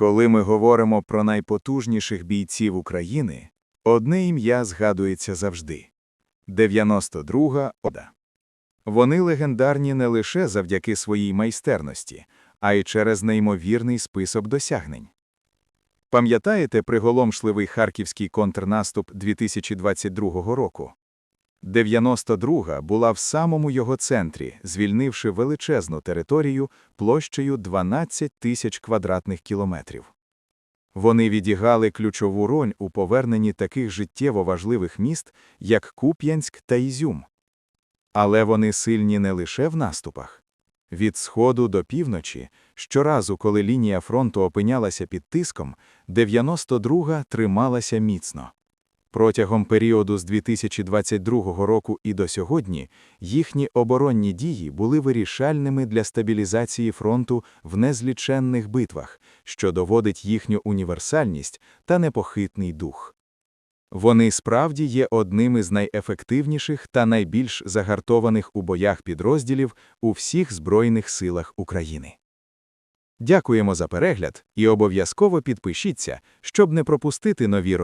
Коли ми говоримо про найпотужніших бійців України, одне ім'я згадується завжди – 92-га Ода. Вони легендарні не лише завдяки своїй майстерності, а й через неймовірний список досягнень. Пам'ятаєте приголомшливий харківський контрнаступ 2022 року? 92-га була в самому його центрі, звільнивши величезну територію площею 12 тисяч квадратних кілометрів. Вони відіграли ключову роль у поверненні таких життєво важливих міст, як Куп'янськ та Ізюм. Але вони сильні не лише в наступах. Від сходу до півночі, щоразу, коли лінія фронту опинялася під тиском, 92-га трималася міцно. Протягом періоду з 2022 року і до сьогодні їхні оборонні дії були вирішальними для стабілізації фронту в незліченних битвах, що доводить їхню універсальність та непохитний дух. Вони справді є одним із найефективніших та найбільш загартованих у боях підрозділів у всіх Збройних силах України. Дякуємо за перегляд і обов'язково підпишіться, щоб не пропустити нові